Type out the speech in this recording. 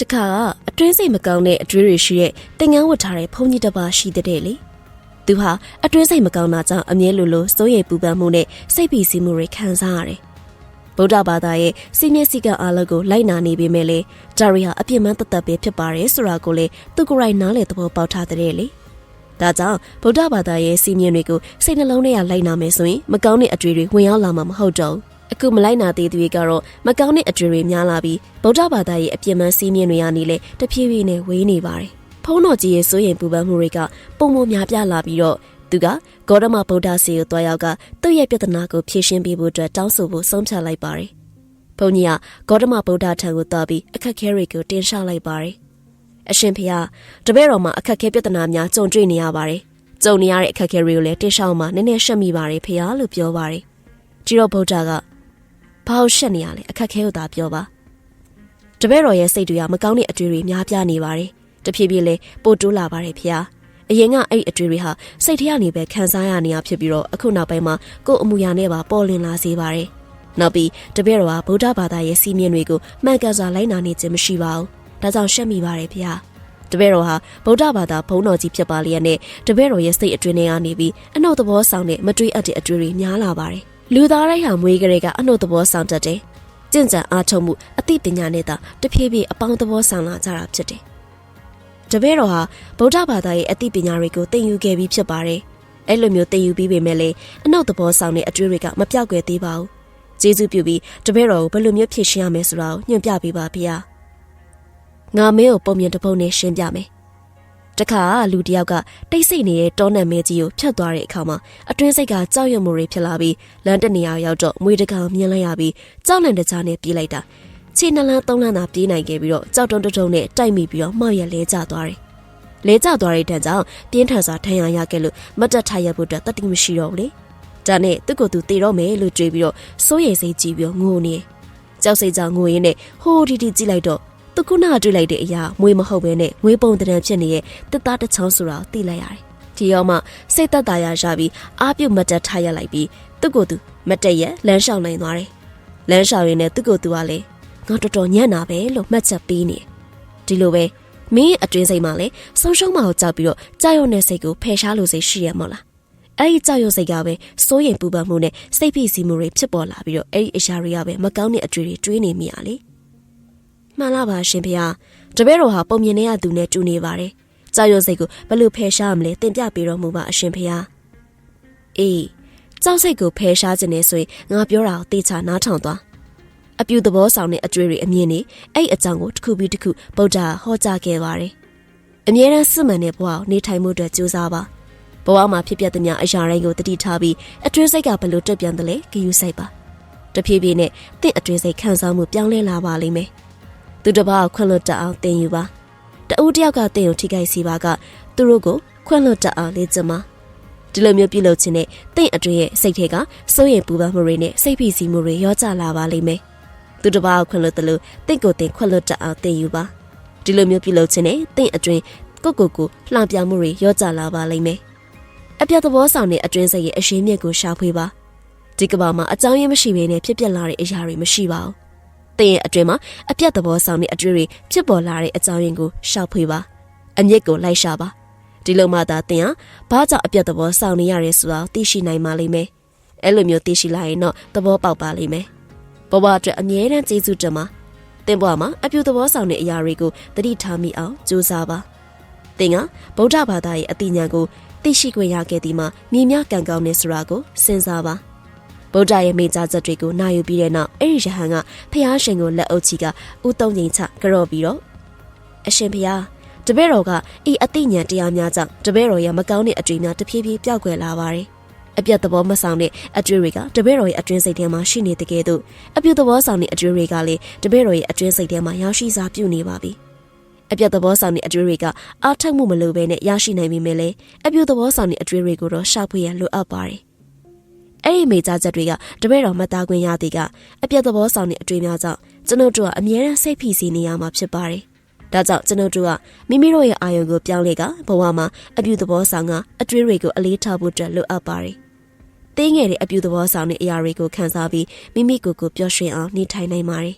တခါအတွင်းစိတ်မကောင်းတဲ့အတွေးတွေရှိတဲ့တင်ငန်းဝတ်ထားတဲ့ဘုန်းကြီးတစ်ပါးရှိတဲ့လေသူဟာအတွင်းစိတ်မကောင်းတာကြောင့်အမြဲလိုလိုစိုးရိမ်ပူပန်မှုနဲ့စိတ်ပီစီမှုတွေခံစားရတယ်ဗုဒ္ဓဘာသာရဲ့စီမင်းစည်းကမ်းအားလုံးကိုလိုက်နာနေပေမဲ့လေဒါရီဟာအပြစ်မှန်းတသက်ပဲဖြစ်ပါတယ်ဆိုတာကိုလေသူကိုယ်တိုင်နားလည်သဘောပေါက်ထားတဲ့လေဒါကြောင့်ဗုဒ္ဓဘာသာရဲ့စီမင်းတွေကိုစိတ်နှလုံးထဲကလိုက်နာမယ်ဆိုရင်မကောင်းတဲ့အတွေ့တွေဝင်ရောက်လာမှာမဟုတ်တော့ဘူး အခုမလိုက်နာသေးသူတွေကတော့မကောင်းတဲ့အတွေ့တွေများလာပြီးဗုဒ္ဓဘာသာရဲ့အပြစ်မှန်းစီမင်းတွေကနေလေတဖြည်းဖြည်းနဲ့ဝေးနေပါတယ်ဖုံးတော်ကြီးရဲ့စိုးရင်ပူပန်မှုတွေကပုံမများပြားလာပြီးတော့သူကဂေါရမဗုဒ္ဓစီကိုတွားရောက်ကသူ့ရဲ့ပြဿနာကိုဖြေရှင်းပေးဖို့အတွက်တောင်းဆိုဖို့ဆုံးဖြတ်လိုက်ပါတယ်။ဘုန်းကြီးကဂေါတမဗုဒ္ဓထံကိုသွားပြီးအခက်အခဲတွေကိုတင်ရှလိုက်ပါတယ်။အရှင်ဖေဟာတပည့်တော်မှာအခက်အခဲပြဿနာများကြုံတွေ့နေရပါတယ်။ကြုံနေရတဲ့အခက်အခဲတွေကိုလည်းတင်ရှောက်မှနည်းနည်းရှက်မိပါတယ်ဖေဟာလို့ပြောပါတယ်။ကြီးတော်ဗုဒ္ဓက ဘာလို့ရှက်နေရလဲအခက်အခဲကိုသာပြောပါ။တပည့်တော်ရဲ့စိတ်တွေကမကောင်းတဲ့အတွေ့အကြုံများပြားနေပါတယ်။တဖြည်းဖြည်းလေးပို့တိုးလာပါတယ်ဖေဟာ။အရင်ကအဲ့ဒီအတွေ့တွေဟာစိတ်ထဲကနေပဲခံစားရနေရဖြစ်ပြီးတော့အခုနောက်ပိုင်းမှာကိုယ်အမူအရာနဲ့ပါပေါ်လင်လာစေပါတယ်။နောက်ပြီးတပည့်တော်ကဗုဒ္ဓဘာသာရဲ့စီမင်းတွေကိုမှန်ကန်စွာလိုက်နာနေခြင်းမရှိပါဘူး။ဒါကြောင့်ရှက်မိပါတယ်ဗျာ။တပည့်တော်ဟာဗုဒ္ဓဘာသာဘုန်းတော်ကြီးဖြစ်ပါလျက်နဲ့တပည့်တော်ရဲ့စိတ်အတွင်းထဲကနေပြီးအနှုတ်သဘောဆောင်တဲ့မတွေးအပ်တဲ့အတွေ့တွေများလာပါတယ်။ လူသားတိုင်းဟာမွေးကလေးကအနှုတ်သဘောဆောင်တတ်တယ်။ကြင်ကြံအားထုတ်မှုအသိပညာနဲ့သာတဖြည်းဖြည်းအပေါင်းသဘောဆောင်လာကြတာဖြစ်တယ်။တပည့်တော်ဟာဗုဒ္ဓဘာသာရဲ့အသိပညာတွေကိုသင်ယူခဲ့ပြီးဖြစ်ပါတယ်။အဲ့လိုမျိုးသင်ယူပြီးပေမဲ့လည်းအနှုတ်သဘောဆောင်တဲ့အတွေ့တွေကမပြောက်ကွယ်သေးပါဘူး။ကျေးဇူးပြုပြီးတပည့်တော်ကိုဘယ်လိုမျိုးဖြည့်ရှင်းရမယ်ဆိုတာကိုညွှန်ပြပေးပါဗျာ။ငါမင်းကိုပုံမြင်တစ်ပုတ်နဲ့ရှင်းပြမယ်။ တခါလူတစ်ယောက်ကတိတ်ဆိတ်နေတဲ့တောနတ်မဲကြီးကိုဖြတ်သွားတဲ့အခါမှာအတွင်းစိတ်ကကြောက်ရွံ့မှုတွေဖြစ်လာပြီးလမ်းတနေရာရောက်တော့မွေတကောင်မြင်လိုက်ရပြီးကြောက်လန့်တကြားနဲ့ပြေးလိုက်တာခြေနှလန်းသုံးလန်းသာပြေးနိုင်ခဲ့ပြီးတော့ကြောက်တုံးတုံးနဲ့တိုက်မိပြီးတော့မှောက်ရလဲကျသွားတယ်။လဲကျသွားတဲ့တန်းကြောင့်ပြင်းထန်စွာထန်ရရခဲ့လို့မတ်တက်ထရဖို့အတွက်တတိမရှိတော့ဘူးလေ။ဒါနဲ့သူ့ကိုယ်သူတေတော့မယ်လို့ကြွေးပြီးတော့စိုးရိမ်စိတ်ကြီးပြီးတော့ငိုနေ။ကြောက်စိတ်ကြောင့်ငိုရင်းနဲ့ဟိုးတီတီကြည့်လိုက်တော့ သူခုနကတွေ့လိုက်တဲ့အရာမွေးမဟုတ်ဘဲနဲ့မွေးပုံတံဖြစ်နေတဲ့တစ်သားတစ်ချောင်းဆိုတာကိုသိလိုက်ရတယ်။ဒီရောက်မှစိတ်သက်သာရရပြီးအားပြုတ်မတ်တက်ထရလိုက်ပြီးသူ့ကိုယ်သူမတ်တက်ရက်လမ်းလျှောက်နိုင်သွားတယ်။လမ်းလျှောက်ရင်းနဲ့သူ့ကိုယ်သူကလည်းငါတော်တော်ညံ့တာပဲလို့မှတ်ချက်ပေးနေဒီလိုပဲမင်းအတွင်းစိတ်မှာလည်းဆုံးရှုံးမအောင်ကြောက်ပြီးတော့ကြောက်ရွံ့တဲ့စိတ်ကိုဖယ်ရှားလို့စိတ်ရှိရမို့လားအဲ့ဒီကြောက်ရွံ့စိတ်ကပဲစိုးရိမ်ပူပန်မှုနဲ့စိတ်ဖိစီးမှုတွေဖြစ်ပေါ်လာပြီးတော့အဲ့ဒီအရာတွေကပဲမကောင်းတဲ့အတွေ့တွေတွေးနေမိရလေ မှန်လားပါရှင်ဖေဟာတပည့်တော်ဟာပုံမြင်နေရသူနဲ့တူနေပါတယ်ကြောက်ရွံ့စိတ်ကိုဘယ်လိုဖယ်ရှားရမလဲသင်ပြပေးတော်မူပါအရှင်ဖေဟာအေးကြောက်စိတ်ကိုဖယ်ရှားခြင်းနဲ့ဆိုရင်ငါပြောတာကိုသေချာနားထောင်သွားအပြူသဘောဆောင်တဲ့အကျွေးတွေအမြင်နေအဲ့အကြောင်းကိုတစ်ခုပြီးတစ်ခုဗုဒ္ဓဟောကြားခဲ့ပါတယ်။အမြဲတမ်းစစ်မှန်တဲ့ဘဝကိုနေထိုင်မှုအတွက်ကြိုးစားပါ။ဘဝမှာဖြစ်ပျက်သမျှအရာတိုင်းကိုတတိထားပြီးအတွင်းစိတ်ကဘယ်လိုတက်ပြန်တယ်လဲဂယူစိတ်ပါ။တဖြည်းဖြည်းနဲ့တင့်အတွင်းစိတ်ခံစားမှုပြောင်းလဲလာပါလိမ့်မယ်။ သူတစ်ပါးကိုခွင့်လွတ်တအောင်သင်ယူပါ။တဦးတယောက်ကသင်ကိုထိခိုက်စီပါကသူတို့ကိုခွင့်လွတ်တအောင်လေ့ကျင့်ပါ။ဒီလိုမျိုးပြုလုပ်ခြင်းနဲ့တင့်အတွင်းရဲ့စိတ်ထဲကစိုးရိမ်ပူပန်မှုတွေနဲ့စိတ်ဖိစီးမှုတွေရောကြလာပါလိမ့်မယ်။သူတစ်ပါးကိုခွင့်လွတ်တယ်လို့တင့်ကိုယ်တင်ခွင့်လွတ်တအောင်တင်ယူပါဒီလိုမျိုးပြုလုပ်ခြင်းနဲ့တင့်အတွင်ကိုကိုကိုလှပြမှုတွေရောကြလာပါလိမ့်မယ်အပြတ်သဘောဆောင်တဲ့အတွင်းစိတ်ရဲ့အရှင်းမြစ်ကိုရှာဖွေပါဒီကဘာမှာအကြောင်းရင်းမရှိဘဲနဲ့ဖြစ်ပျက်လာတဲ့အရာတွေမရှိပါဘူး တင်ရဲ့အတွင်မှာအပြတ်သဘောဆောင်တဲ့အတွေ့တွေဖြစ်ပေါ်လာတဲ့အကြောင်းရင်းကိုရှာဖွေပါအမြစ်ကိုလိုက်ရှာပါဒီလိုမှသာတင်ဟာဘာကြောင့်အပြတ်သဘောဆောင်နေရရဲဆိုတာသိရှိနိုင်ပါလိမ့်မယ်အဲ့လိုမျိုးသိရှိလာရင်တော့သဘောပေါက်ပါလိမ့်မယ်ဘဝအတွက်အမြဲတမ်းကျေးဇူးတင်ပါသင်ဘဝမှာအပြူသဘောဆောင်တဲ့အရာတွေကိုသတိထားမိအောင်ကြိုးစားပါသင်ကဗုဒ္ဓဘာသာရဲ့အသိဉာဏ်ကိုသိရှိခွင့်ရခဲ့သည်မှာမြင်များကံကောင်းနေဆိုတာကိုစဉ်းစားပါ ဗုဒ္ဓရဲ့မိကြားချက်တွေကိုနာယူပြီးတဲ့နောက်အဲ့ဒီရဟန်းကဖျားရှင်ကိုလက်အုပ်ချီကဥတုံငိန်ချကြော့ပြီးတော့အရှင်ဖျားတပည့်တော်ကဤအသိဉာဏ်တရားများကြောင့်တပည့်တော်ရဲ့မကောင်းတဲ့အတွေ့များတဖြည်းဖြည်းပျောက်ကွယ်လာပါတယ်အပြတ်သဘောမဆောင်တဲ့အကျွေးတွေကတပည့်တော်ရဲ့အတွင်းစိတ်ထဲမှာရှိနေတဲ့ကဲ့သို့အပြတ်သဘောဆောင်တဲ့အကျွေးတွေကလည်းတပည့်တော်ရဲ့အတွင်းစိတ်ထဲမှာရောက်ရှိစားပြုနေပါပြီအပြတ်သဘောဆောင်တဲ့အကျွေးတွေကအားထုတ်မှုမလိုဘဲနဲ့ရရှိနိုင်ပြီမဲ့လေအပြတ်သဘောဆောင်တဲ့အကျွေးတွေကိုတော့ရှာဖွေရန်လိုအပ်ပါတယ် အဲ့ဒီမိသားချက်တွေကတပည့်တော်မသားခွင့်ရသည်ကအပြတ်သဘောဆောင်တဲ့အတွေ့များကြောင့်ကျွန်ုပ်တို့ကအမြဲတမ်းစိတ်ဖိစီးနေရမှာဖြစ်ပါတယ်ဒါကြောင့်ကျွန်ုပ်တို့ကမိမိတို့ရဲ့အာယုံကိုပြောင်းလဲကဘဝမှာအပြုသဘောဆောင်ကအတွေ့တွေကိုအလေးထားဖို့အတွက်လိုအပ်ပါတယ်သေးငယ်တဲ့အပြူသဘောဆောင်တဲ့အရာတွေကိုခန်းစားပြီးမိမိကိုယ်ကိုပျော်ရွှင်အောင်နေထိုင်နိုင်ပါတယ်